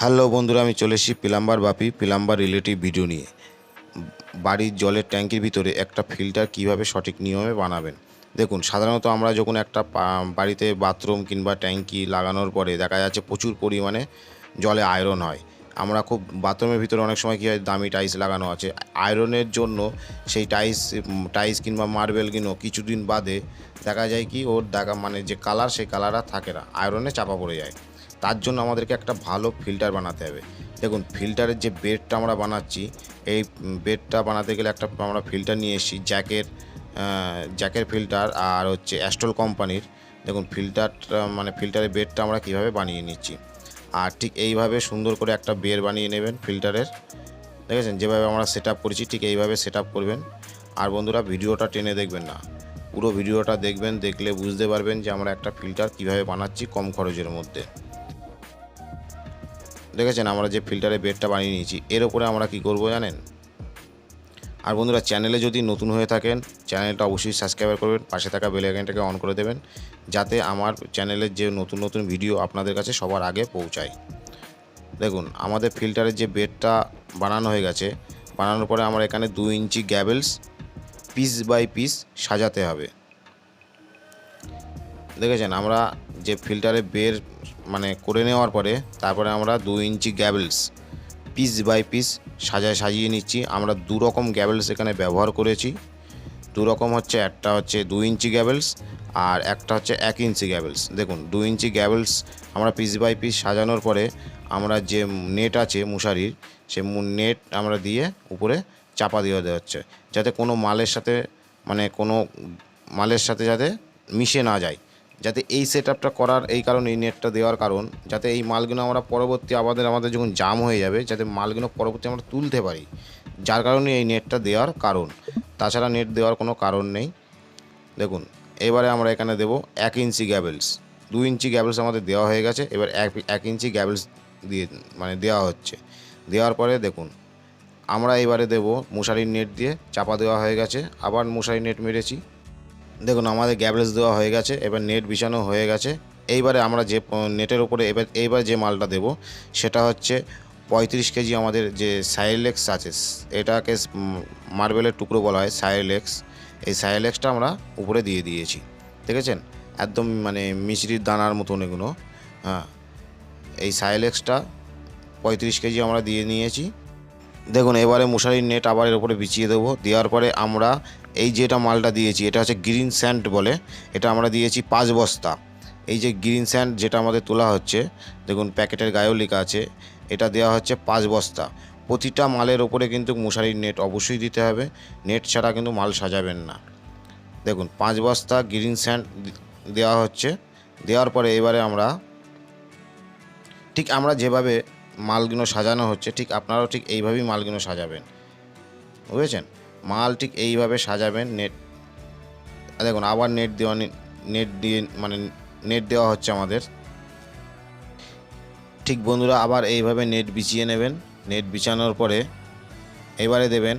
Hello বন্ধুরা, আমি চলে এসেছি plumber Bapi, plumber relative video নিয়ে। বাড়ির জলের ট্যাঙ্কির ভিতরে একটা ফিল্টার কীভাবে সঠিক নিয়মে বানাবেন? দেখুন, সাধারণত আমরা যখন একটা বাড়িতে বাথরুম কিংবা ট্যাঙ্কি লাগানোর পরে দেখা যাচ্ছে প্রচুর পরিমাণে জলে আয়রন হয়। আমরা খুব বাথরুমের ভিতরে অনেক সময় কী হয়, দামি টাইলস লাগানো আছে। আয়রনের জন্য সেই টাইলস টাইলস কিংবা মার্বেল কিনো কিছুদিন বাদে দেখা যায় কি, ওর দেখা মানে যে কালার সেই কালার আর থাকে না। আয়রনে চাপা পড়ে যায়। তার জন্য আমাদেরকে একটা ভালো ফিল্টার বানাতে হবে। দেখুন ফিল্টারের যে বেডটা আমরা বানাচ্ছি, এই বেডটা বানাতে গেলে একটা আমরা ফিল্টার নিয়ে এসেছি জ্যাকের জ্যাকের ফিল্টার আর হচ্ছে অ্যাস্ট্রল কোম্পানির দেখুন ফিল্টারটা মানে ফিল্টারের বেডটা আমরা কীভাবে বানিয়ে নিচ্ছি। আর ঠিক এইভাবে সুন্দর করে একটা বের বানিয়ে নেবেন ফিল্টারের দেখেছেন? যেভাবে আমরা সেট করেছি, ঠিক এইভাবে সেট করবেন। আর বন্ধুরা, ভিডিওটা টেনে দেখবেন না। পুরো ভিডিওটা দেখবেন, দেখলে বুঝতে পারবেন যে আমরা একটা ফিল্টার কীভাবে বানাচ্ছি কম খরচের মধ্যে। দেখেছেন আমরা যে ফিল্টারে বেডটা বানিয়ে নিয়েছি, এর উপরে আমরা কি করব জানেন? আর বন্ধুরা চ্যানেলে যদি নতুন হয়ে থাকেন চ্যানেলটা অবশ্যই সাবস্ক্রাইব করবেন, পাশে থাকা বেল আইকনটাকে অন করে দেবেন, যাতে আমার চ্যানেলের যে নতুন নতুন ভিডিও আপনাদের কাছে সবার আগে পৌঁছায়। দেখুন, আমাদের ফিল্টারের যে বেডটা বানানো হয়ে গেছে, বানানোর পরে আমরা এখানে দু ইঞ্চি গ্যাবেলস পিস বাই পিস সাজাতে হবে। দেখেছেন, আমরা যে ফিল্টারে বের মানে করে নেওয়ার পরে তারপরে আমরা দু ইঞ্চি গ্যাবেলস পিস বাই পিস সাজায় সাজিয়ে নিচ্ছি। আমরা দু রকম গ্যাবেলস এখানে ব্যবহার করেছি। দু রকম হচ্ছে, একটা হচ্ছে দু ইঞ্চি গ্যাবেলস আর একটা হচ্ছে এক ইঞ্চি গ্যাবেলস দেখুন, দু ইঞ্চি গ্যাবেলস আমরা পিস বাই পিস সাজানোর পরে আমরা যে নেট আছে মশারির, সে নেট আমরা দিয়ে উপরে চাপা দিয়ে দেওয়া হচ্ছে। যাতে কোনো মালের সাথে মানে কোনো মালের সাথে যাতে মিশে না যায়। যাতে এই সেট করার এই কারণে, এই নেটটা দেওয়ার কারণ, যাতে এই মালগুলো আমরা পরবর্তী আমাদের আমাদের যখন জাম হয়ে যাবে, যাতে মালগুলো পরবর্তী আমরা তুলতে পারি। যার কারণে এই নেটটা দেওয়ার কারণ। তাছাড়া নেট দেওয়ার কোনো কারণ নেই। দেখুন, এবারে আমরা এখানে দেব এক ইঞ্চি গ্যাবেলস দু ইঞ্চি গ্যাবেলস আমাদের দেওয়া হয়ে গেছে, এবার এক এক ইঞ্চি গ্যাবেলস দিয়ে মানে দেওয়া হচ্ছে। দেওয়ার পরে দেখুন, আমরা এবারে দেব মশারির নেট দিয়ে, চাপা দেওয়া হয়ে গেছে। আবার মশারির নেট মেরেছি। দেখুন, আমাদের গ্যাবলেস দেওয়া হয়ে গেছে, এবার নেট বিছানো হয়ে গেছে। এইবারে আমরা যে নেটের উপরে এবার, এইবার যে মালটা দেব, সেটা হচ্ছে পঁয়ত্রিশ কেজি আমাদের যে সাইলেক্স আছে, এটাকে মার্বেলের টুকরো বলা হয় সাইলেক্স এই সাইলেক্সটা আমরা উপরে দিয়ে দিয়েছি, দেখেছেন? একদম মানে মিশ্রির দানার মতন এগুলো হ্যাঁ। এই সাইলেক্সটা পঁয়ত্রিশ কেজি আমরা দিয়ে নিয়েছি। দেখুন, এবারে মশারির নেট আবার এর উপরে বিছিয়ে দেবো, দেওয়ার পরে আমরা এই যে এটা মালটা দিয়েছি, এটা হচ্ছে গ্রিন স্যান্ড বলে, এটা আমরা দিয়েছি পাঁচ বস্তা। এই যে গ্রিন স্যান্ড যেটা আমাদের তোলা হচ্ছে, দেখুন প্যাকেটের গায়েও লেখা আছে, এটা দেওয়া হচ্ছে পাঁচ বস্তা। প্রতিটা মালের ওপরে কিন্তু মশারির নেট অবশ্যই দিতে হবে নেট ছাড়া কিন্তু মাল সাজাবেন না। দেখুন, পাঁচ বস্তা গ্রিন স্যান্ড দেওয়া হচ্ছে, দেওয়ার পরে এবারে আমরা, ঠিক আমরা যেভাবে মালগুলো সাজানো হচ্ছে, ঠিক আপনারাও ঠিক এইভাবেই মালগুলো সাজাবেন। বুঝেছেন? মাল ঠিক এইভাবে সাজাবেন নেট দেখুন, আবার নেট দেওয়া নেট দিয়ে মানে নেট দেওয়া হচ্ছে আমাদের। ঠিক বন্ধুরা, আবার এইভাবে নেট বিছিয়ে নেবেন। নেট বিছানোর পরে এবারে দেবেন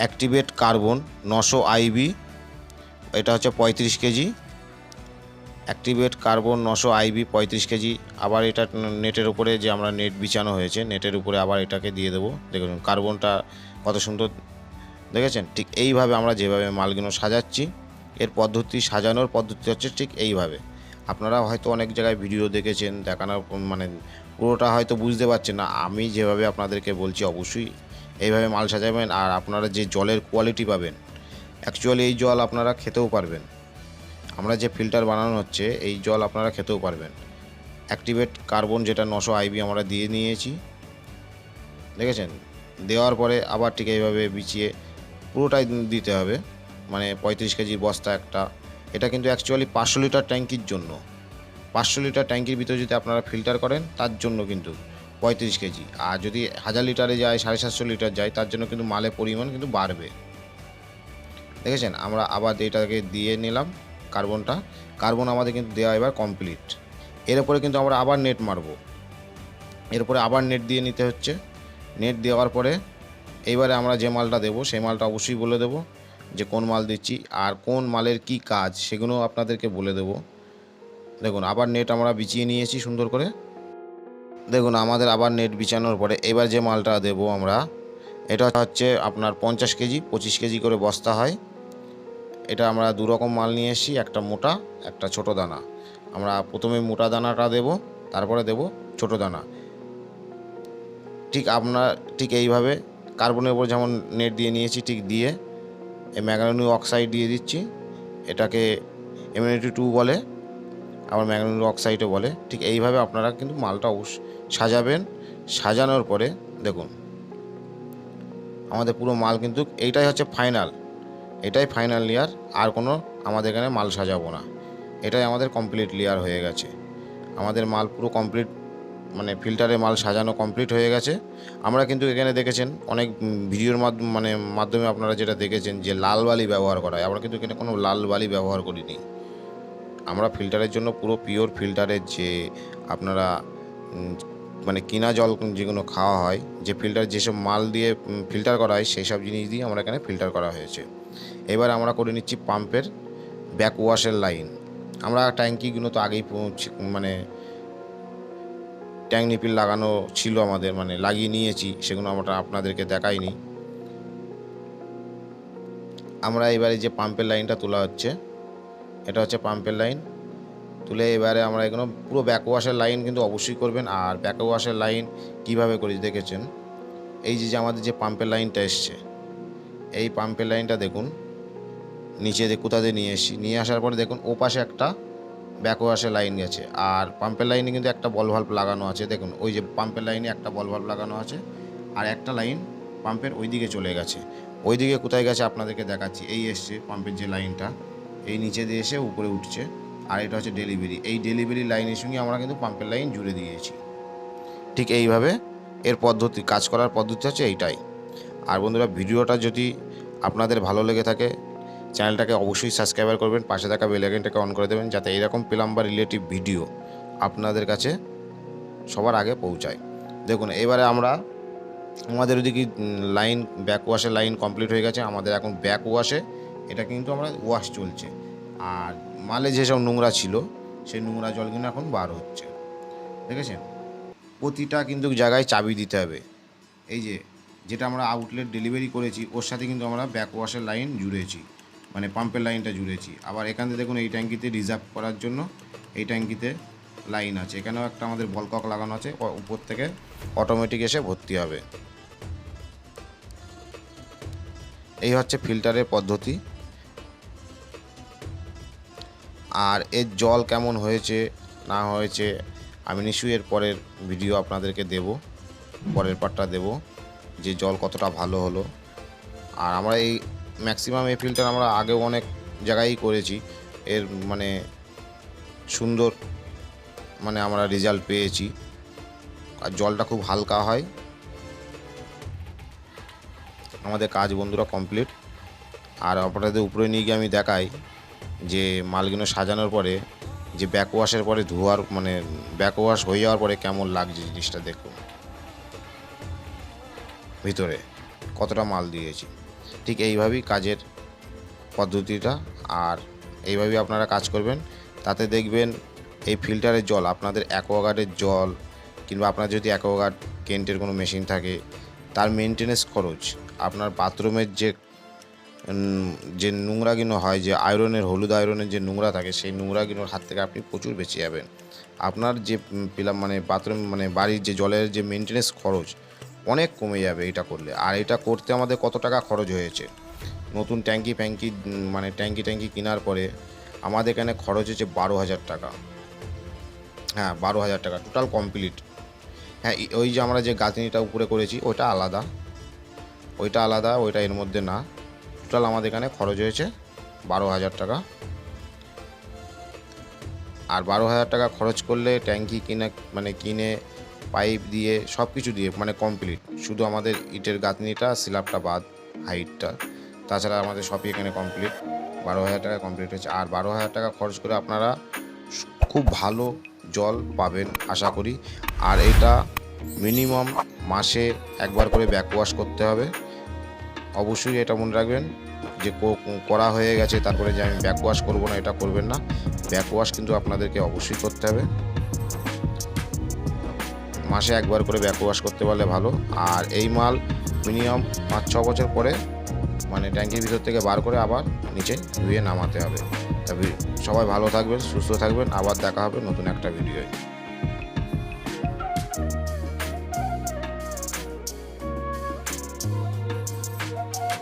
অ্যাক্টিভেট কার্বন নশো আইবি এটা হচ্ছে পঁয়ত্রিশ কেজি। অ্যাক্টিভেট কার্বন নশো আইবি পঁয়ত্রিশ কেজি। আবার এটা নেটের উপরে যে আমরা নেট বিছানো হয়েছে নেটের উপরে আবার এটাকে দিয়ে দেবো। দেখুন কার্বনটা কত সুন্দর দেখেছেন? ঠিক এইভাবে আমরা যেভাবে মালগুলো সাজাচ্ছি, এর পদ্ধতি সাজানোর পদ্ধতি হচ্ছে ঠিক এইভাবে। আপনারা হয়তো অনেক জায়গায় ভিডিও দেখেছেন, দেখানোর মানে পুরোটা হয়তো বুঝতে পারছেন না। আমি যেভাবে আপনাদেরকে বলছি অবশ্যই এইভাবে মাল সাজাবেন আর আপনারা যে জলের কোয়ালিটি পাবেন অ্যাকচুয়ালি এই জল আপনারা খেতেও পারবেন। আমরা যে ফিল্টার বানানো হচ্ছে, এই জল আপনারা খেতেও পারবেন। অ্যাক্টিভেট কার্বন যেটা নশো আইবি আমরা দিয়ে নিয়েছি। দেখেছেন? দেওয়ার পরে আবার ঠিক এইভাবে বিছিয়ে পুরোটাই দিতে হবে। মানে পঁয়ত্রিশ কেজির বস্তা একটা। এটা কিন্তু অ্যাকচুয়ালি পাঁচশো লিটার ট্যাঙ্কির জন্য। পাঁচশো লিটার ট্যাঙ্কির ভিতরে যদি আপনারা ফিল্টার করেন, তার জন্য কিন্তু পঁয়ত্রিশ কেজি। আর যদি হাজার লিটারে যায়, সাড়ে সাতশো লিটার যায়, তার জন্য কিন্তু মালের পরিমাণ কিন্তু বাড়বে। দেখেছেন? আমরা আবার এটাকে দিয়ে নিলাম কার্বনটা। কার্বন আমাদের কিন্তু দেওয়া এবার কমপ্লিট এর উপরে কিন্তু আমরা আবার নেট মারবো। এরপরে আবার নেট দিয়ে নিতে হচ্ছে। নেট দেওয়ার পরে এইবারে আমরা যে মালটা দেবো, সেই মালটা অবশ্যই বলে দেবো যে কোন মাল দিচ্ছি আর কোন মালের কি কাজ সেগুলো আপনাদেরকে বলে দেবো। দেখুন, আবার নেট আমরা বিছিয়ে নিয়েছি সুন্দর করে। দেখুন, আমাদের আবার নেট বিছানোর পরে এবার যে মালটা দেবো আমরা, এটা হচ্ছে আপনার পঞ্চাশ কেজি, পঁচিশ কেজি করে বস্তা হয়। এটা আমরা দু রকম মাল নিয়ে এসেছি, একটা মোটা, একটা ছোট দানা। আমরা প্রথমে মোটা দানাটা দেব, তারপরে দেব ছোট দানা। ঠিক আপনার, ঠিক এইভাবে কার্বনের উপর যেমন নেট দিয়ে নিয়েছি, ঠিক দিয়ে, এই ম্যাগানি অক্সাইড দিয়ে দিচ্ছি। এটাকে এমিউনিটি টু বলে, আবার ম্যাগনেটিক অক্সাইডও বলে। ঠিক এইভাবে আপনারা কিন্তু মালটা সাজাবেন। সাজানোর পরে দেখুন, আমাদের পুরো মাল কিন্তু এইটাই হচ্ছে ফাইনাল এটাই ফাইনাল লেয়ার আর কোনো আমাদের এখানে মাল সাজাবো না। এটাই আমাদের কমপ্লিট লেয়ার হয়ে গেছে। আমাদের মাল পুরো কমপ্লিট মানে ফিল্টারে মাল সাজানো কমপ্লিট হয়ে গেছে। আমরা কিন্তু এখানে দেখেছেন অনেক ভিডিওর মাধ্যমে মানে মাধ্যমে আপনারা যেটা দেখেছেন যে লাল বালি ব্যবহার করা হয়। আমরা কিন্তু এখানে কোনো লাল বালি ব্যবহার করিনি। আমরা ফিল্টারের জন্য পুরো পিওর ফিল্টারের যে আপনারা মানে কিনা জল যেগুলো খাওয়া হয়, যে ফিল্টার যেসব মাল দিয়ে ফিল্টার করা হয়, সেই সব জিনিস দিয়ে আমরা এখানে ফিল্টার করা হয়েছে। এবার আমরা করে নিচ্ছি পাম্পের ব্যাক ওয়াশের লাইন আমরা ট্যাঙ্কিগুলো তো আগেই মানে ট্যাঙ্ক নিপিল লাগানো ছিল আমাদের মানে লাগিয়ে নিয়েছি, সেগুলো আমরা আপনাদেরকে দেখাইনি। আমরা এবারে যে পাম্পের লাইনটা তোলা হচ্ছে, এটা হচ্ছে পাম্পের লাইন। তুলে এবারে আমরা এগুলো পুরো ব্যাক ওয়াশের লাইন কিন্তু অবশ্যই করবেন, আর ব্যাক ওয়াশের লাইন কীভাবে করি দেখেছেন? এই যে আমাদের যে পাম্পের লাইনটা এসছে, এই পাম্পের লাইনটা দেখুন, নিচে দিয়ে কোথা দিয়ে নিয়ে এসেছি, নিয়ে আসার পরে দেখুন ও পাশে একটা ব্যাক ওয়াশের লাইন গেছে আর পাম্পের লাইনে কিন্তু একটা বল ভাল্ব লাগানো আছে। দেখুন, ওই যে পাম্পের লাইনে একটা বল ভাল্ব লাগানো আছে, আর একটা লাইন পাম্পের ওই দিকে চলে গেছে। ওই দিকে কোথায় গেছে আপনাদেরকে দেখাচ্ছি। এই এসছে পাম্পের যে লাইনটা এই নিচে দিয়ে এসে উপরে উঠছে। আর এটা হচ্ছে ডেলিভারি এই ডেলিভারি লাইনের সঙ্গে আমরা কিন্তু পাম্পের লাইন জুড়ে দিয়েছি। ঠিক এইভাবে এর পদ্ধতি, কাজ করার পদ্ধতি হচ্ছে এইটাই। আর বন্ধুরা, ভিডিওটা যদি আপনাদের ভালো লেগে থাকে চ্যানেলটাকে অবশ্যই সাবস্ক্রাইবার করবেন, পাশে থাকা বেল আইকনটাকে অন করে দেবেন, যাতে এরকম প্লাম্বার রিলেটিভ ভিডিও আপনাদের কাছে সবার আগে পৌঁছায়। দেখুন, এবারে আমরা, আমাদের ওদিকে লাইন ব্যাক ওয়াশের লাইন কমপ্লিট হয়ে গেছে, আমাদের এখন ব্যাক ওয়াশে এটা কিন্তু আমরা ওয়াশ চলছে। আর মালে যেসব নোংরা ছিল, সেই নোংরা জল কিন্তু এখন বার হচ্ছে। দেখেছেন? প্রতিটা কিন্তু জায়গায় চাবি দিতে হবে। এই যে, যেটা আমরা আউটলেট ডেলিভারি করেছি, ওর সাথে কিন্তু আমরা ব্যাক ওয়াশের লাইন জুড়েছি। মানে পাম্পের লাইনটা জুড়েছি। আবার এখান থেকে দেখুন এই ট্যাঙ্কিতে রিজার্ভ করার জন্য এই ট্যাঙ্কিতে লাইন আছে। এখানেও একটা আমাদের বলকক লাগানো আছে। উপর থেকে অটোমেটিক এসে ভর্তি হবে। এই হচ্ছে ফিল্টারের পদ্ধতি। আর এর জল কেমন হয়েছে, না হয়েছে, আমি নিশ্চয়ই এর পরের ভিডিও আপনাদেরকে দেব। পরের পার্টটা দেব। যে জল কতটা ভালো হলো। আর আমরা এই ম্যাক্সিমাম এই ফিল্টার আমরা আগেও অনেক জায়গায় করেছি। এর মানে সুন্দর মানে আমরা রেজাল্ট পেয়েছি। আর জলটা খুব হালকা হয়। আমাদের কাজ বন্ধুরা কমপ্লিট আর আপনাদের উপরে নিয়ে গিয়ে আমি দেখাই যে মালগুলো সাজানোর পরে, যে ব্যাকওয়াশের পরে ধোয়ার মানে ব্যাক ওয়াশ হয়ে যাওয়ার পরে কেমন লাগছে জিনিসটা দেখুন। ভিতরে কতটা মাল দিয়েছি। ঠিক এইভাবেই কাজের পদ্ধতিটা আর এইভাবেই আপনারা কাজ করবেন। তাতে দেখবেন এই ফিল্টারের জল, আপনাদের অ্যাকোয়াগার্ডের জল কিংবা আপনার যদি অ্যাকোয়াগার্ড কেন্টের কোনো মেশিন থাকে, তার মেনটেনেন্স খরচ, আপনার বাথরুমের যে যে নোংরাগুলো হয়, যে আয়রনের, হলুদ আয়রনের যে নোংরা থাকে, সেই নোংরাগুলোর হাত থেকে আপনি প্রচুর বেঁচে যাবেন। আপনার যে পিলাম মানে বাথরুম মানে বাড়ির যে জলের যে মেনটেনেন্স খরচ অনেক কমে যাবে এটা করলে। আর এটা করতে আমাদের কত টাকা খরচ হয়েছে? নতুন ট্যাঙ্কি ফ্যাঙ্কি মানে ট্যাঙ্কি ট্যাঙ্কি কেনার পরে আমাদের এখানে খরচ হয়েছে বারো হাজার টাকা। হ্যাঁ বারো হাজার টাকা টোটাল কমপ্লিট হ্যাঁ ওই যে আমরা যে গাঁথনিটা উপরে করেছি ওইটা আলাদা। ওইটা আলাদা, ওইটা এর মধ্যে না। টোটাল আমাদের এখানে খরচ হয়েছে বারো হাজার টাকা। আর বারো হাজার টাকা খরচ করলে ট্যাঙ্কি কিনে মানে কিনে পাইপ দিয়ে সব কিছু দিয়ে মানে কমপ্লিট শুধু আমাদের ইটের গাঁথনিটা স্ল্যাবটা বাদ হাইটটা তাছাড়া আমাদের সবই এখানে কমপ্লিট বারো হাজার টাকা কমপ্লিট হয়েছে। আর বারো হাজার টাকা খরচ করে আপনারা খুব ভালো জল পাবেন, আশা করি। আর এটা মিনিমাম মাসে একবার করে ব্যাক ওয়াশ করতে হবে। অবশ্যই এটা মনে রাখবেন যে করা হয়ে গেছে, তারপরে যে আমি ব্যাক ওয়াশ করব না, এটা করবেন না। ব্যাক ওয়াশ কিন্তু আপনাদেরকে অবশ্যই করতে হবে। মাসে একবার করে ব্যাকওয়াশ করতে পারলে ভালো। আর এই মাল মিনিমাম পাঁচ, ছ বছর পরে মানে ট্যাঙ্কির ভিতর থেকে বার করে আবার নিচে ধুয়ে নামাতে হবে। তবে সবাই ভালো থাকবেন, সুস্থ থাকবেন। আবার দেখা হবে নতুন একটা ভিডিওয়।